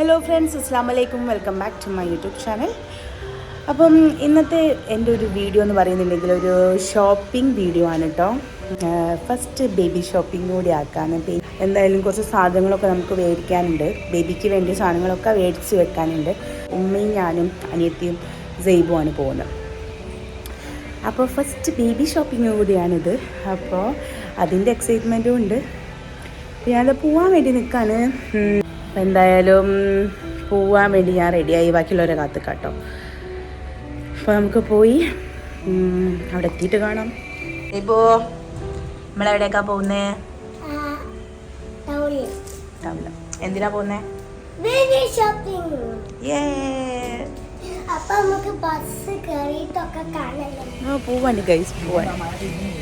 Hello friends അസ്സാം വലൈക്കും welcome back to my YouTube channel അപ്പം ഇന്നത്തെ എന്റെ ഒരു വീഡിയോ എന്ന് പറയുന്നുണ്ടെങ്കിൽ ഒരു ഷോപ്പിംഗ് വീഡിയോ ആണ് കേട്ടോ ഫസ്റ്റ് ബേബി ഷോപ്പിംഗ് കൂടി ആക്കാന്ന്. എന്തായാലും കുറച്ച് സാധനങ്ങളൊക്കെ നമുക്ക് മേടിക്കാനുണ്ട്. ബേബിക്ക് വേണ്ടി സാധനങ്ങളൊക്കെ മേടിച്ച് വെക്കാനുണ്ട്. ഉമ്മയും ഞാനും അനിയത്തിയും ജൈബുമാണ് പോകുന്നത്. അപ്പോൾ ഫസ്റ്റ് ബേബി ഷോപ്പിംഗ് കൂടിയാണിത്. അപ്പോൾ അതിന്റെ എക്സൈറ്റ്മെന്റും ഉണ്ട്. ഞാനത് പോവാൻ വേണ്ടി നിൽക്കാണ് അപ്പോൾ എന്തായാലും പോവാൻ വേണ്ടി ഞാൻ റെഡിയായി ബാക്കിയുള്ളവരെ കാത്ത് കേട്ടോ അപ്പോൾ നമുക്ക് പോയി. അവിടെ എത്തിയിട്ട് കാണാം. ഇപ്പോൾ നമ്മളെവിടേക്കാ പോകുന്നേ എന്തിനാ പോകുന്നേ പോവാണ്ട് ഗൈസ് ഏ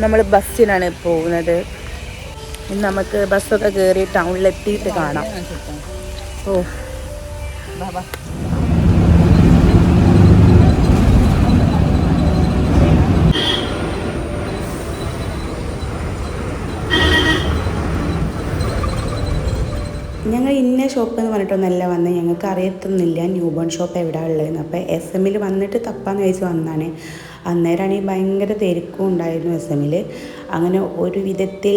നമ്മൾ ബസ്സിനാണ് പോകുന്നത്. ഇനി നമുക്ക് ബസ്സൊക്കെ കയറി ടൗണിലെത്തിയിട്ട് കാണാം. ഓ. ഞങ്ങൾ ഇന്ന ഷോപ്പ് എന്ന് പറഞ്ഞിട്ടൊന്നല്ല വന്നത്. ഞങ്ങൾക്ക് അറിയത്തൊന്നുമില്ല. ന്യൂ ബോൺ ഷോപ്പ് എവിടെയാണ് ഉള്ളതെന്ന്. അപ്പോൾ എസ് എമ്മിൽ വന്നിട്ട് തപ്പാന്ന് വെച്ച് വന്നാണ് അന്നേരമാണെങ്കിൽ ഭയങ്കര തിരക്കും ഉണ്ടായിരുന്നു എസ് എമ്മിൽ അങ്ങനെ ഒരു വിധത്തിൽ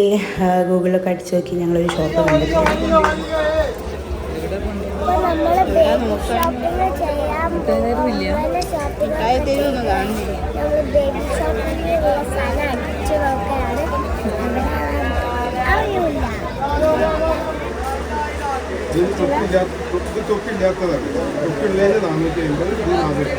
ഗൂഗിളൊക്കെ ഗൂഗിളിലൊക്കെ അടിച്ചു നോക്കി ഞങ്ങളൊരു ഷോപ്പ് കണ്ടിട്ടുണ്ട്. അപ്പൊ നാനൂറ്റി അമ്പത് ഷോപ്പിംഗ് ചെയ്യാൻ പോകുന്ന ഷോപ്പിംഗ് നമ്മൾ ബേബി ഷോപ്പിംഗിലുള്ള സാധനം അടിച്ചു നോക്കുകയാണ് അറിയില്ല ഇത് തൊപ്പില്ലാത്ത ഇത് തൊപ്പില്ലാത്തതാണ് തൊപ്പിള്ളതിന് നാനൂറ്റി അമ്പത് ഇത് നാനൂറ്റി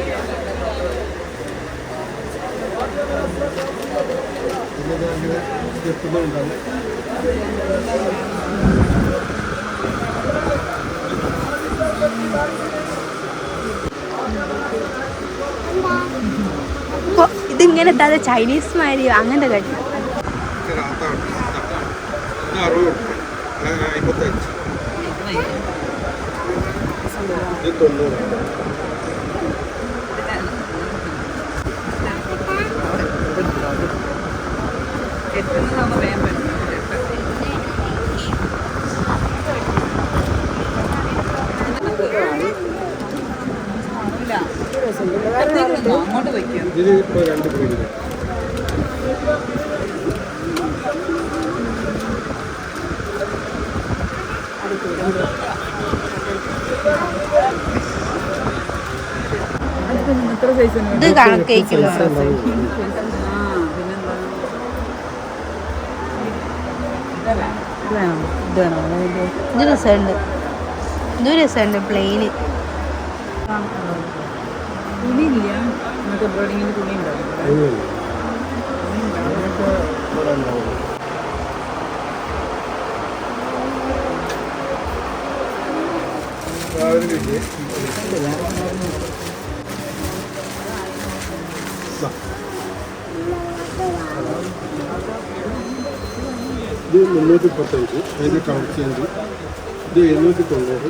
പിന്നെ എത്താതെ ഇതിങ്ങനെ ചൈനീസ് മാതിരി അങ്ങനത്തെ കാര്യം അറുപത് ഇത് തൊണ്ണൂറ്. ഇതിന് ഇപ്പോൾ രണ്ട് പേര് ഇത് വേണോ. ഇത് രസമുണ്ട്. ഇത് രസമുണ്ട്. പ്ലെയിന്. തുണിയില്ല മറ്റേ ബ്രോഡിങ്ങിന്റെ തുണി ഉണ്ടാവും. ഇത് മുന്നൂറ്റി മുപ്പത്തഞ്ച് അതിന് കളർ ചേഞ്ച് ഇത് എഴുന്നൂറ്റി തൊണ്ണൂറ്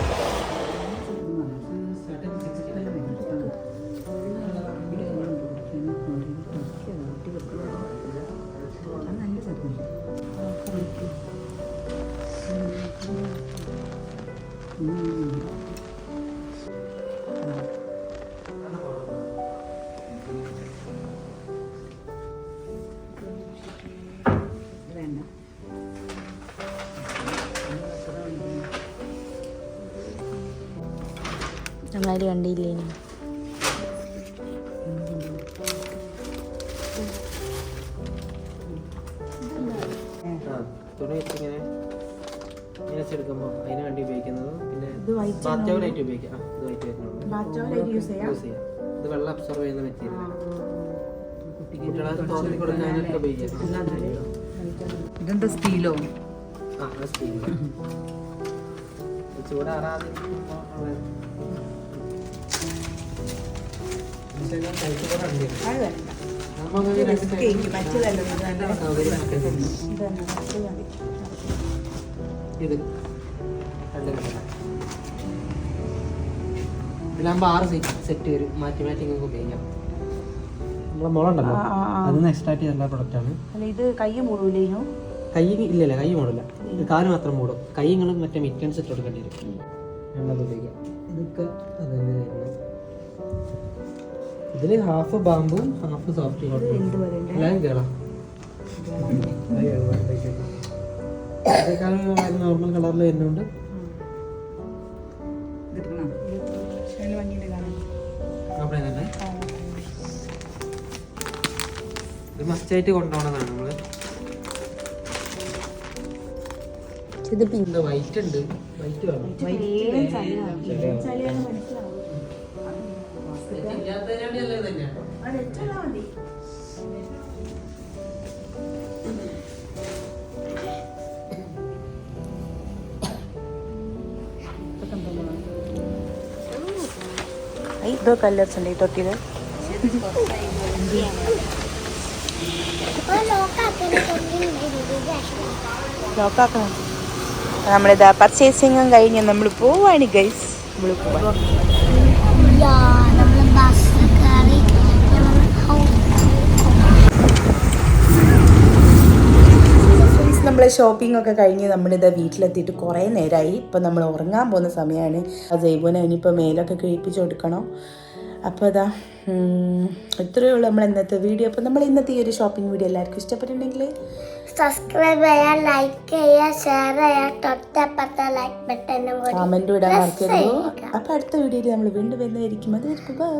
നമ്മളതിൽ കണ്ടില്ലേ? തുണി ഇങ്ങനെ ഇങ്ങനെ എടുക്കുമ്പോൾ അതിന് വേണ്ടി ഉപയോഗിക്കുന്നത്. പിന്നെ ഇത്. ഉപയോഗിക്കാം. വൈറ്റ് വരുന്നുണ്ട്? യൂസ് ചെയ്യാം? ഇത് വെള്ളം അബ്സോർവ് ചെയ്യുന്ന കൊടുക്കാനൊക്കെ ഉപയോഗിക്കാം. ഇതെന്താ സ്റ്റീലോ ആ ചൂടാറാതെ അത് വേണ്ട. നമുക്ക് സൗകര്യം ഇത് ഇതിലാകുമ്പോൾ ആറ് സെറ്റ് വരും. മാറ്റി മാറ്റി നിങ്ങൾക്ക് ഉപയോഗിക്കാം. നമ്മളെ മുളണ്ടല്ലോ അത് എക്സ്ട്രാക്ട് ചെയ്ത എല്ലാ പ്രൊഡക്റ്റാണ് അല്ല ഇത് കൈ മുഴുവില്ലേനു കൈ ഇല്ലല്ല കൈ മൂടില്ല. കാൽ മാത്രം മൂടും. കൈ നിങ്ങൾ മറ്റേ മിറ്റൻസ് ഇട്ട് കൊടുക്കേണ്ടി വരും. ഞങ്ങളത് ഉപയോഗിക്കാം ഇതൊക്കെ അത് തന്നെ ഇതിൽ ഹാഫ് ബാമ്പും ഹാഫ് സോഫ്റ്റ് എല്ലാം കേളാം ഇതേക്കാളും നോർമൽ കളറിൽ വരുന്നുണ്ട്. ഇത് മസ്റ്റായിട്ട് കൊണ്ടുപോകണതാണ് നമ്മൾ. ഇത് വൈറ്റ് ഉണ്ട്. വൈറ്റ് വേണം. തന്നെയാണ് ഇതോ കല്ലേഴ്സ് ഉണ്ട് ഈ തൊണ്ടിൽ ലോക്കാക്കണം. നമ്മളിതാ പർച്ചേസിങ്ങും കഴിഞ്ഞ് നമ്മൾ പോവാണ് ഗൈസ് നമ്മൾ പോവാ യാ നമ്മൾ ബസ് കയറി നമ്മൾ ഷോപ്പിംഗ് ഒക്കെ കഴിഞ്ഞ് നമ്മളിത് വീട്ടിലെത്തിയിട്ട് കുറേ നേരമായി ഇപ്പം നമ്മൾ ഉറങ്ങാൻ പോകുന്ന സമയമാണ് ആ ജൈവനെ ഇനിയിപ്പോൾ മേലൊക്കെ കഴിപ്പിച്ച് കൊടുക്കണം. അപ്പോൾ അതാ ഇത്രയേ ഉള്ളൂ നമ്മൾ ഇന്നത്തെ വീഡിയോ അപ്പോൾ നമ്മൾ ഇന്നത്തെ ഈ ഒരു ഷോപ്പിംഗ് വീഡിയോ എല്ലാവർക്കും ഇഷ്ടപ്പെട്ടിട്ടുണ്ടെങ്കിൽ സബ്സ്ക്രൈബ് ചെയ്യാൻ ലൈക്ക് ചെയ്യുക ഷെയർ ചെയ്യുക തൊട്ടപ്പുറത്ത ലൈക്ക് കമന്റും ഇടാൻ മറക്കരുത്. അപ്പോൾ അടുത്ത വീഡിയോയിൽ നമ്മൾ വീണ്ടും വരുന്നതായിരിക്കും. അത് ബൈ